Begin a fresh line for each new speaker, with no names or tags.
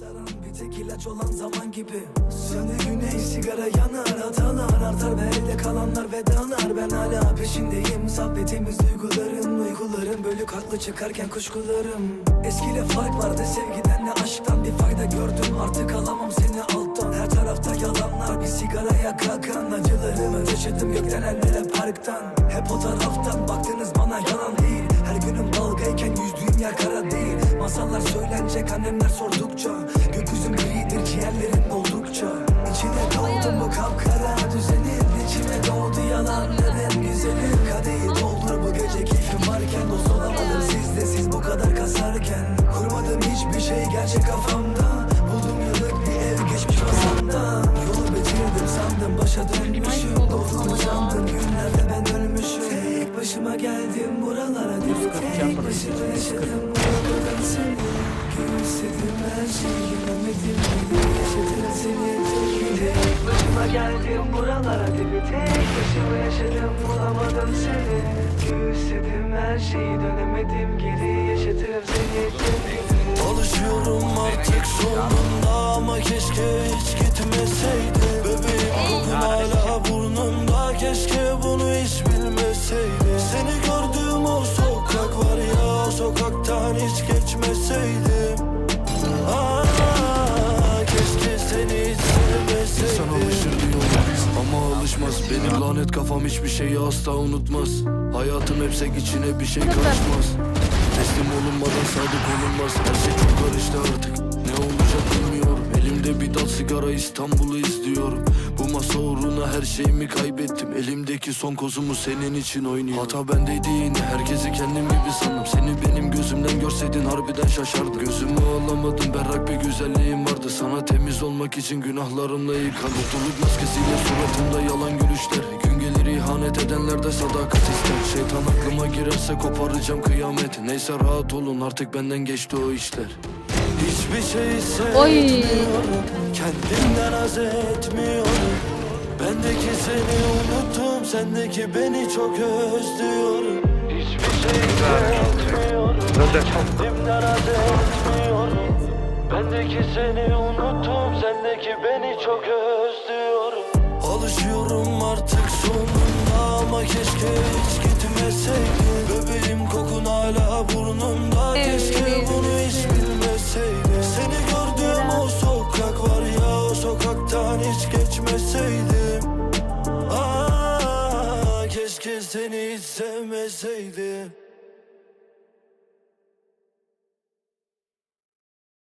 Saran bir tek ilaç olan zaman gibi. Sönü güney sigara yanar hatalar artar Ve elde kalanlar vedalar. Ben hala peşindeyim Sabbetimiz duyguların Uyguların bölük haklı çıkarken kuşkularım. Eskiyle fark vardı sevgiden de aşktan. Bir fayda gördüm artık alamam seni alttan. Her tarafta yalanlar bir sigaraya kalkan Acılarımı taşıdım gökten ellere parktan. Hep o taraftan baktınız değil Masallar söylenecek annemler sordukça. Gökyüzüm gridir ciğerlerim doldukça İçine doğdum bu kapkara düzenin İçime doğdu yalanların güzeli. Kadehi doldur bu gece keyfim varken Dost olamadım sizde siz bu kadar kasarken. Kurmadım hiçbir şey gerçek kafamda. Buldum yıllık bir ev geçmiş masamda. Yolu bitirdim sandım başa dönmüşüm. Doğduğumu sandım Tek başıma geldim buralara yaşadım. Seni her şeyi Yemedim bile yaşadım seni Tek başıma geldim buralara Tabii tek başıma yaşadım. Bulamadım seni. Gülsedim her şeyi dönemedim. Geri Yaşatırım seni sokaktan hiç geçmeseydim. Aa, keşke seni hiç sevmeseydim.
İnsan alışır diyorlar ama alışmaz. Benim lanet kafam hiçbir şeyi asla unutmaz. Hayatım hep sek içine bir şey karışmaz. Teslim olunmadan sadık olunmaz. Her şey çok karıştı artık. Ne olacak bilmiyorum Elimde bir dal sigara İstanbul'u izliyorum. Bu masa uğruna her şeyimi kaybettim. Elimdeki son kozumu senin için oynuyorum. Hata bendeydi yine herkesi kendim gibi sandım. Seni benim gözümden görseydin harbiden şaşardım. Gözümü alamadım berrak bir güzelliğim vardı. Sana temiz olmak için günahlarımla yıkan Mutluluk maskesiyle suratımda yalan gülüşler. Gün gelir ihanet edenler de sadakat ister. Şeytan aklıma girerse koparacağım kıyamet. Neyse rahat olun artık benden geçti o işler
Hiçbir şey sevmiyorum. Kendimden haz etmiyorum. Bendeki seni unuttum Sendeki beni çok özlüyorum. Hiçbir şey sevmiyorum. Kendimden haz etmiyorum. Bendeki seni unuttum Sendeki beni çok özlüyorum. Alışıyorum artık sonunda Ama keşke hiç gitmeseydin geçmeseydim. Aa, keşke seni hiç sevmeseydim